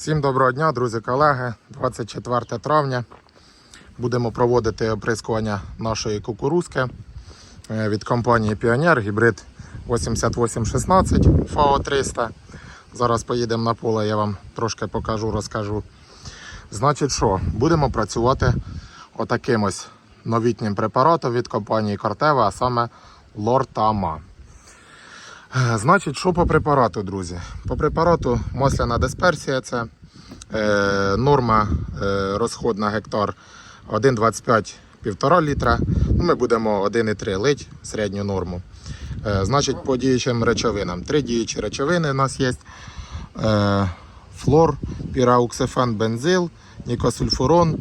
Всім доброго дня, друзі, колеги. 24 травня. Будемо проводити оприскування нашої кукурузки е, від компанії Піонер, гібрид 8816 ФАО 300. Зараз поїдемо на поле, я вам трошки покажу, розкажу. Значить, що, будемо працювати отаким ось новітнім препаратом від компанії Кортева, а саме Лортама. Значить, що по препарату, друзі? По препарату масляна дисперсія це е, норма е, розход на гектар 1,25 1,5 літра. Ну, ми будемо 1,3 лить середню норму. Е, значить, по діючим речовинам. Три діючі речовини у нас є. Е, флор, пірауксифен, бензил, нікосульфурон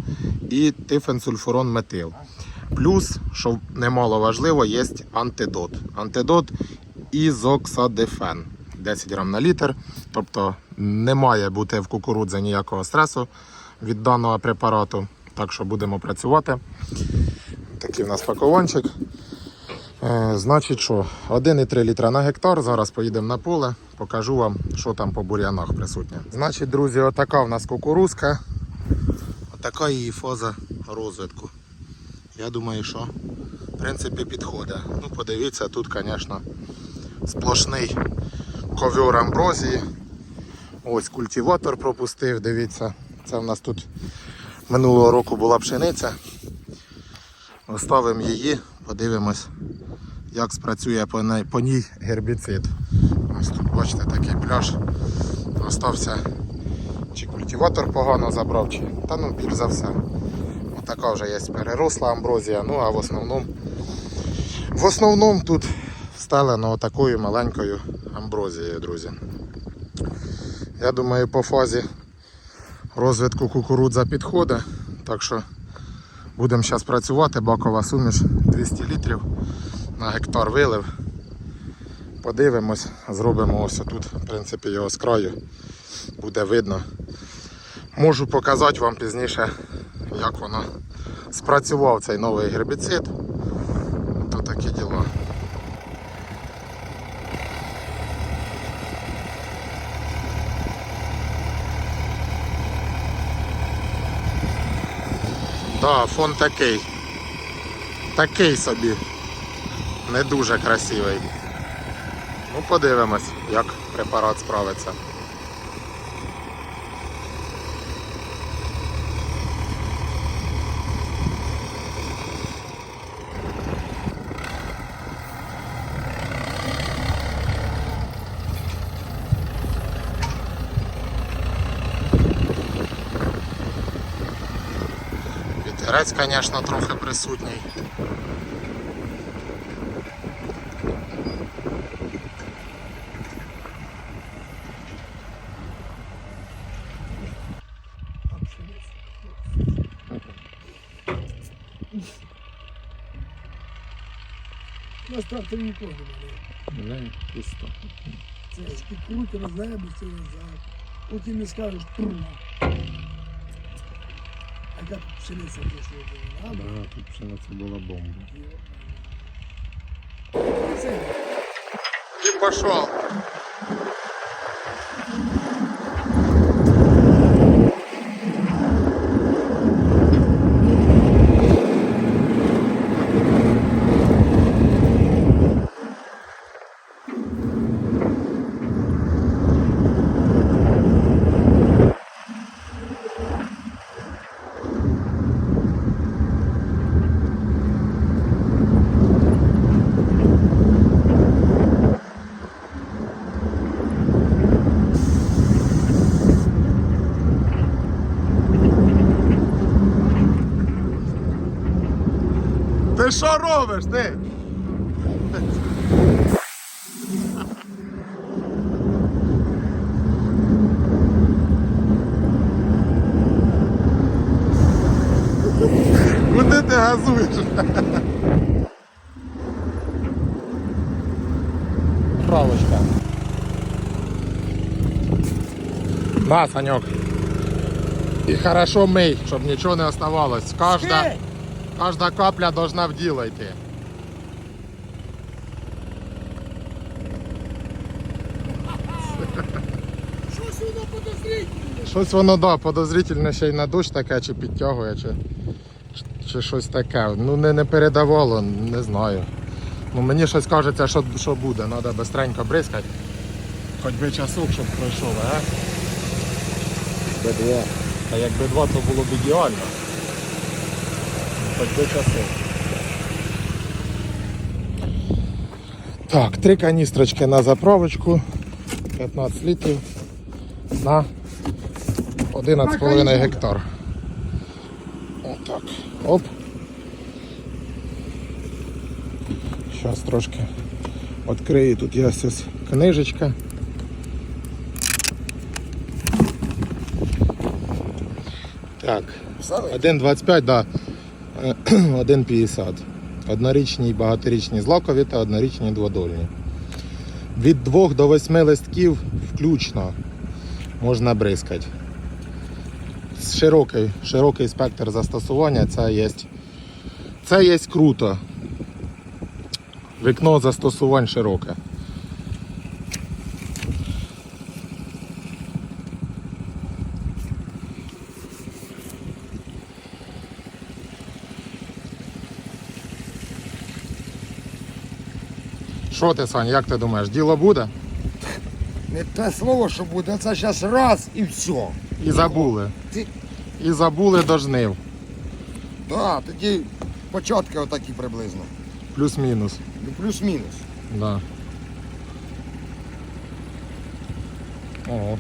і тифенсульфурон метил. Плюс, що немало важливо, є антидот. Антидот ізоксадифен 10 грам на літр. Тобто не має бути в кукурудзі ніякого стресу від даного препарату. Так що будемо працювати. Такий в нас пакованчик. Е, значить, що 1,3 літра на гектар. Зараз поїдемо на поле, покажу вам, що там по бур'янах присутнє. Значить, друзі, отака в нас кукурузка. Отака її фаза розвитку. Я думаю, що в принципі підходить. Ну, подивіться, тут, звісно, сплошний ковер амброзії. Ось культиватор пропустив, дивіться. Це в нас тут минулого року була пшениця. Оставимо її, подивимось, як спрацює по ній, гербіцид. Ось тут бачите такий пляж. Остався чи культиватор погано забрав, чи та ну більш за все. Отака вже є переросла амброзія, ну а в основному в основному тут встелено такою маленькою амброзією, друзі. Я думаю, по фазі розвитку кукурудза підходить, так що будемо зараз працювати, бакова суміш 200 літрів на гектар вилив. Подивимось, зробимо ось тут, в принципі, його з краю буде видно. Можу показати вам пізніше, як воно спрацював цей новий гербіцид. То такі діла. Да, фон такий. Такий собі. Не дуже красивий. Ну, подивимось, як препарат справиться. Вітерець, звісно, трохи присутній. У нас трактор ніколи немає. Не, пусто. Це спікрути, розлебиться назад. Потім не скажеш трума. А пшениця пішла була, нас? Да, тут пшениця була бомба. Ти И Ти що робиш, ти? Куди ти газуєш? Правочка. На, Санек. І хорошо мий, щоб нічого не оставалось. Кожна, Ей! Кожна капля должна в діло йти. Щось воно подозрительне. Щось воно да, подозрительно ще й на дощ таке, чи підтягує, чи, чи щось таке. Ну не, не передавало, не знаю. Ну мені щось кажеться, що, що буде. Треба бистренько бризкати. Хоч би часок, щоб пройшов, а? Б2. А як Б2, то було б ідеально. Хоч би часок. Так, три каністрочки на заправочку. 15 літрів на 11,5 гектар. Отак. Оп. Зараз трошки відкрию. Тут є ось книжечка. Так, 1,25, да. Е, 1,50. Однорічні і багаторічні злакові та однорічні дводольні. Від 2 до 8 листків включно можна бризкати. Широкий, широкий спектр застосування, це є, це є круто. Вікно застосувань широке. Що ти, Сань, як ти думаєш, діло буде? Не те слово, що буде, це зараз раз і все. І забули. Ти- І забули до жнив. Да, тоді початки отакі приблизно. Плюс-мінус. Ну, Плюс-мінус. Да. О.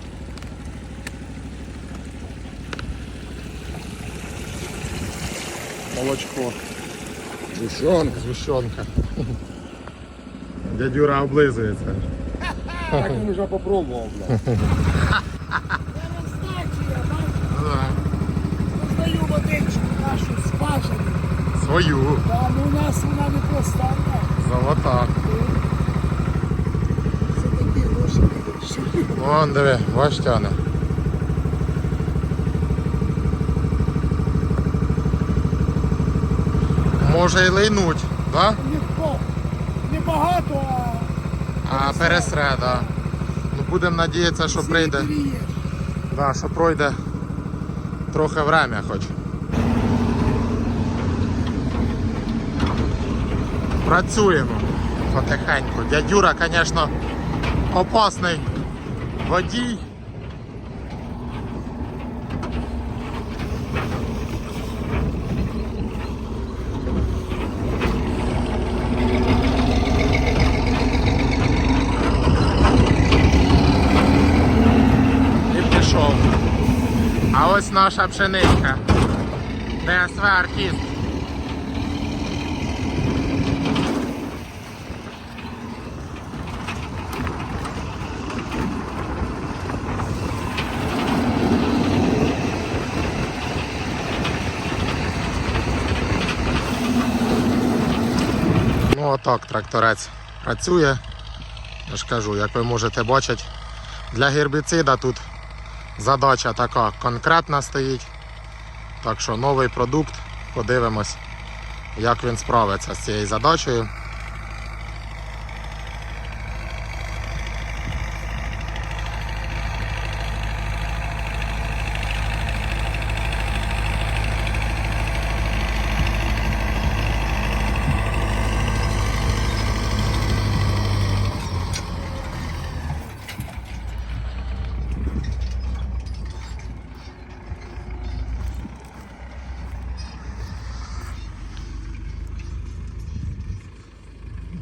Молочко. Душонка. Згущенка. Дядюра облизується. Так він вже попробував, блядь. Роздаю водичку нашу спажену. Свою. Та ну у нас вона не проста. Золота. Це такі гроші підуть. Вон диви, ващане. Може й лейнуть, да? А А пересре, да. Ну будемо надіятися, що прийде. Да, що пройде трохи время хоч. Працюємо потихеньку. Дядюра, звісно, опасний водій. І пішов. А ось наша пшеничка. ДСВ артист. Ну отак тракторець працює. Я ж кажу, як ви можете бачити, для гербіцида тут задача така конкретна стоїть. Так що новий продукт, подивимось, як він справиться з цією задачею.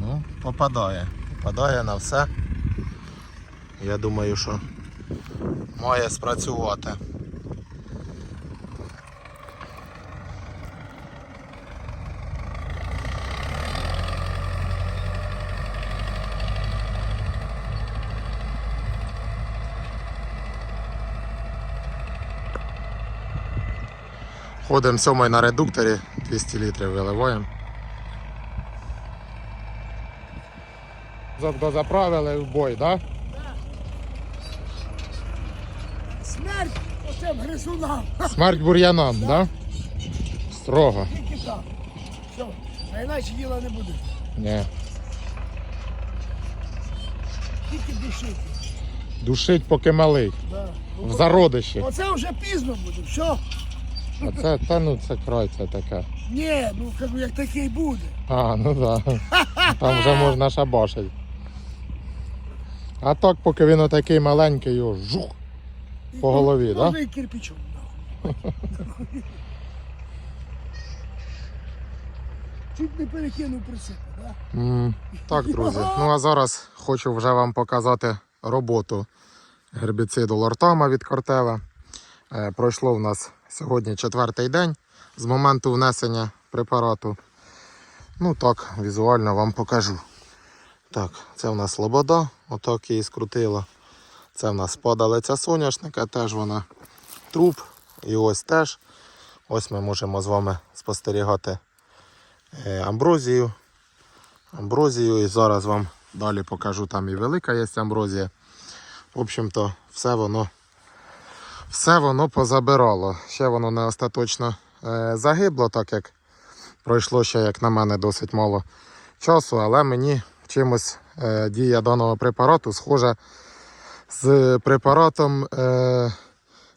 Ну, попадає. Попадає на все. Я думаю, що має спрацювати. Ходимо сьомий на редукторі, 200 літрів виливаємо. Заправили в бой, так? Да? Смерть оцим гризунам. Смерть бур'янам, так? Да? Строго. Тільки так. Все. А іначе діла не буде. Ні. Тільки душити. Душить поки малий. Да. В зародиші. Оце вже пізно буде, все. А це, та ну це край, це таке. Ні, ну кажу, як такий буде. А, ну да. Там вже можна шабашити. А так, поки він отакий маленький, його жух. По голові, да? І кирпичом. Чуть не перекинув прицепи, так? Да? Так, друзі. Ну а зараз хочу вже вам показати роботу гербіциду лортама від Кортева. Е, Пройшло в нас сьогодні четвертий день з моменту внесення препарату. Ну так, візуально вам покажу. Так, це в нас лобода, отак її скрутило. Це в нас падалиця соняшника, теж вона труп. І ось теж. Ось ми можемо з вами спостерігати е, амброзію амброзію. І зараз вам далі покажу, там і велика є амброзія. В общем-то, все воно все воно позабирало. Ще воно не остаточно е, загибло, так як пройшло ще, як на мене, досить мало часу, але мені чимось е, дія даного препарату схожа з препаратом е,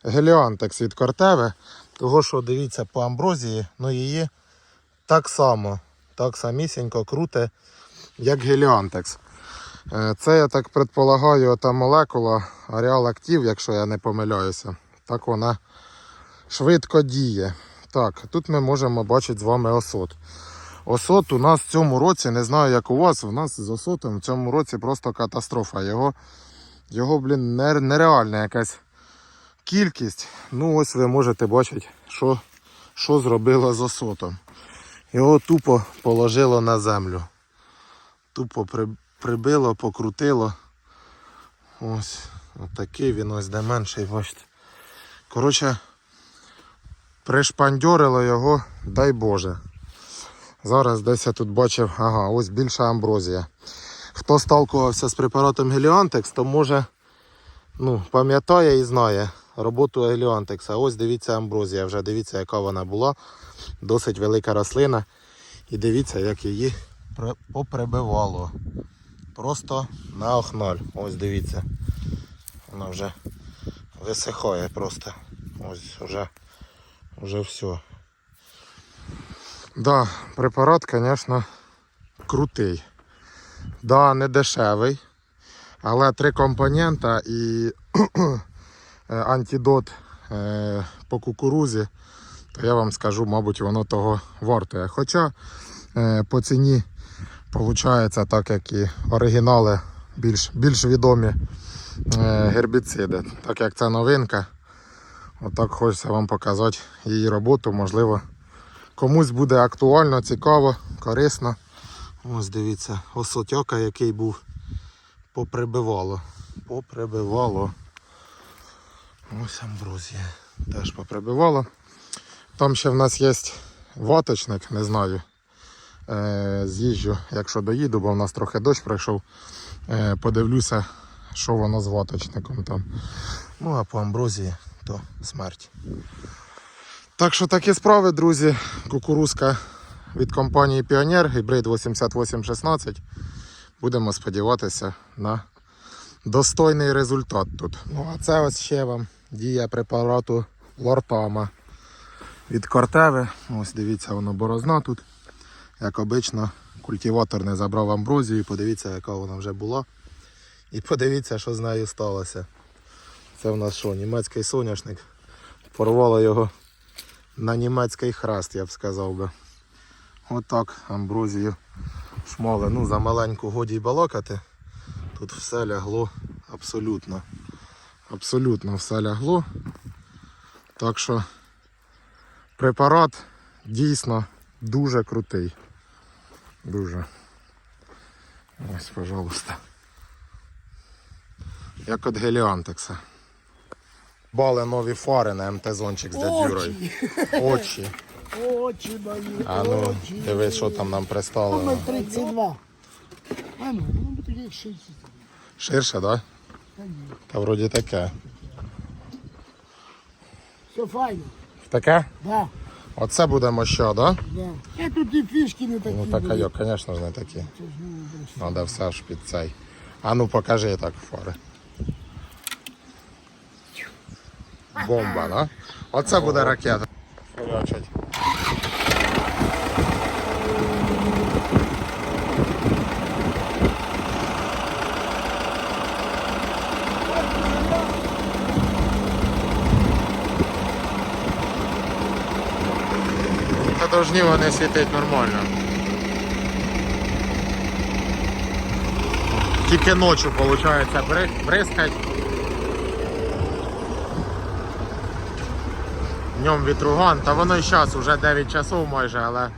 Геліантекс від Кортеве. Того, що дивіться по амброзії, ну її так само, так самісінько круте, як Геліантекс. Е, Це, я так предполагаю, та молекула Ареал Актив, якщо я не помиляюся. Так вона швидко діє. Так, тут ми можемо бачити з вами осот. Осот у нас в цьому році, не знаю як у вас, у нас з осотом в цьому році просто катастрофа. Його, його блін, нереальна якась кількість. Ну ось ви можете бачити, що, що зробило з осотом. Його тупо положило на землю. Тупо при, прибило, покрутило. Ось отакий він ось де менший, бачите. Коротше, пришпандьорило його, дай Боже. Зараз десь я тут бачив, ага, ось більша амброзія. Хто сталкувався з препаратом Геліантекс, то може ну, пам'ятає і знає роботу Геліантекса. Ось дивіться амброзія, вже дивіться, яка вона була. Досить велика рослина. І дивіться, як її поприбивало. Просто на охноль. Ось дивіться. Вона вже висихає просто. Ось вже, вже все. Да, препарат, звісно, крутий. Да, не дешевий. Але три компонента і антидот е, по кукурузі, то я вам скажу, мабуть, воно того вартує. Хоча е, по ціні виходить, так як і оригінали більш, більш відомі е, гербіциди. Так як це новинка, отак хочеться вам показати її роботу. Можливо, комусь буде актуально, цікаво, корисно. Ось дивіться, осотьока, який був, поприбивало. Поприбивало. Ось амброзія. Теж поприбивало. Там ще в нас є ваточник, не знаю. Е, з'їжджу, якщо доїду, бо в нас трохи дощ пройшов. Е, подивлюся, що воно з ваточником там. Ну а по амброзії то смерть. Так що такі справи, друзі. Кукурузка від компанії Піонер, гібрид 8816. Будемо сподіватися на достойний результат тут. Ну а це ось ще вам дія препарату Лортама від Кортеви. Ось дивіться, воно борозна тут. Як обично, культиватор не забрав амброзію. Подивіться, яка вона вже була. І подивіться, що з нею сталося. Це в нас що, німецький соняшник. Порвало його на німецький храст, я б сказав би. Отак амброзію шмали. Ну, за маленьку годі й балакати. Тут все лягло абсолютно. Абсолютно все лягло. Так що препарат дійсно дуже крутий. Дуже. Ось, пожалуйста. Як от геліантекса. Бали нові фари на МТ-зончик з дядюрою. Очі, Очі. мої, А ну, очі. дивись, що там нам пристало. 32. А ну, воно буде таке 60. Ширше, так? Да? Та ні. Та вроді таке. Все файно. Таке? Да, Оце будемо що, да? да. А тут і фішки не такі. Ну так, були. йо, звісно ж не такі. Це ж, ну. Треба все ж під цей. А ну покажи так фари. Бомба, да? Оце буде ракета. Форячить. Та вони світити нормально. Тільки ночі, виходить, бризкать. Днем вітруган, та воно і зараз вже 9 часов майже, але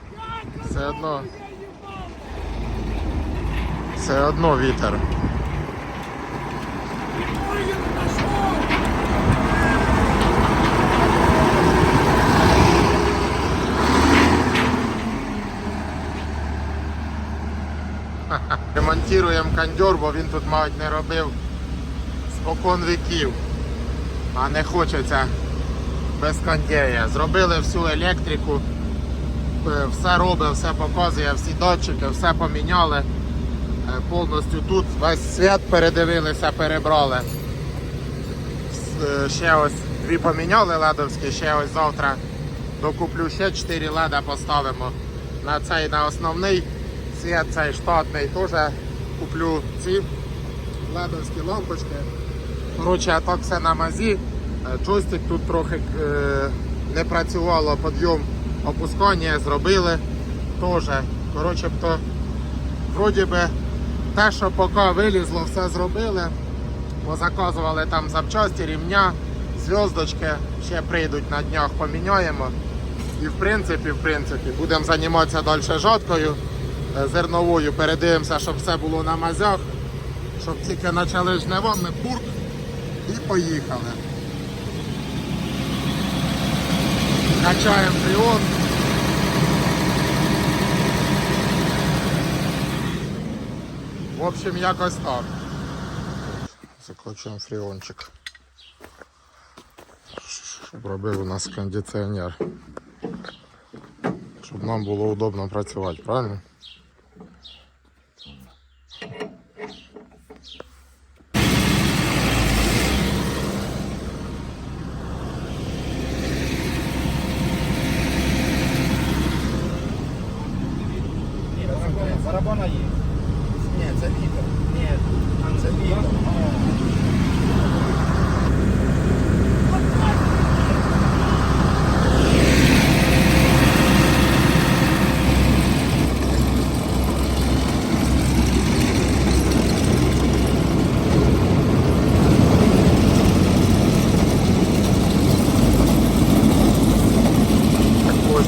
все одно. Все одно вітер. Ремонтуємо кондьор, бо він тут, мабуть, не робив спокон віків. А не хочеться без кондея. Зробили всю електрику, е, все робить, все показує, всі датчики, все поміняли. Е, Повністю тут весь світ передивилися, перебрали. Е, Ще ось дві поміняли ледовські, ще ось завтра докуплю ще 4 леда поставимо. На цей на основний світ, цей штатний теж куплю ці ледовські лампочки. Коротше, а так все на мазі. Е, Джойстик тут трохи е, не працювало, підйом опускання зробили теж. Коротше, то вроді би те, що поки вилізло, все зробили. Позаказували там запчасті, рівня, зв'язочки, ще прийдуть на днях, поміняємо. І в принципі, в принципі, будемо займатися далі жаткою е, зерновою, передивимося, щоб все було на мазях, щоб тільки почали жнива, ми бурк і поїхали. Качаємо фріон. В общем, якось так. Закочуємо фріончик. Щоб робив у нас кондиціонер. Щоб нам було удобно працювати, правильно? Барабана є. Ні, це вітер. Ні, це вітер.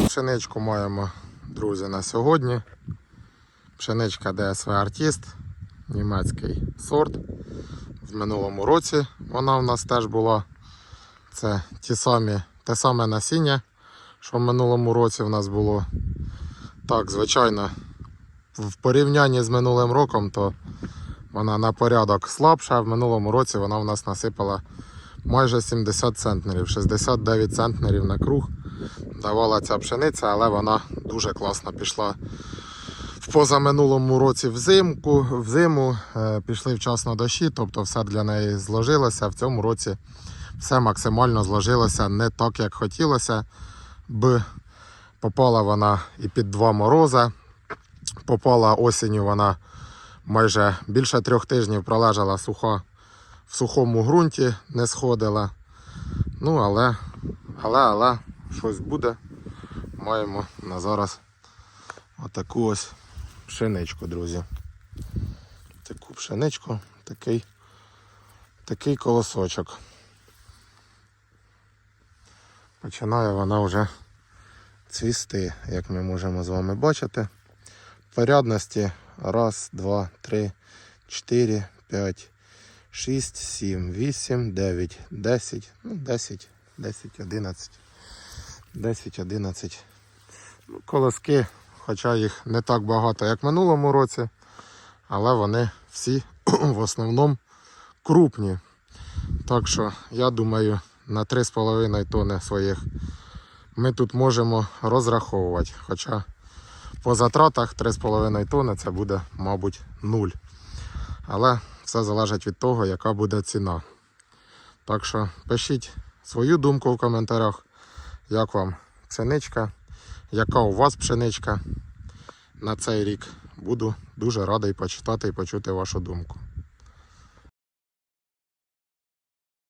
Пшеничку маємо, друзі, на сьогодні. Пшеничка DSV Artist, німецький сорт. В минулому році вона у нас теж була. Це ті самі, те саме насіння, що в минулому році в нас було. Так, звичайно, в порівнянні з минулим роком, то вона на порядок слабша. В минулому році вона в нас насипала майже 70 центнерів, 69 центнерів на круг давала ця пшениця, але вона дуже класно пішла в позаминулому році взимку, в зиму е, пішли вчасно дощі, тобто все для неї зложилося. В цьому році все максимально зложилося не так, як хотілося. Б попала вона і під два мороза. Попала осінню вона майже більше трьох тижнів пролежала суха в сухому ґрунті, не сходила. Ну, але, але, але, щось буде. Маємо на зараз отаку ось пшеничку, друзі. Таку пшеничку, такий, такий колосочок. Починає вона вже цвісти, як ми можемо з вами бачити. Порядності раз, два, три, чотири, п'ять, шість, сім, вісім, дев'ять, десять, ну, десять, десять, одинадцять. 10-11 Ну, колоски, хоча їх не так багато, як в минулому році, але вони всі в основному крупні. Так що, я думаю, на 3,5 тонни своїх ми тут можемо розраховувати. Хоча по затратах 3,5 тонни це буде, мабуть, нуль. Але все залежить від того, яка буде ціна. Так що пишіть свою думку в коментарях, як вам пшеничка, яка у вас пшеничка на цей рік. Буду дуже радий почитати і почути вашу думку.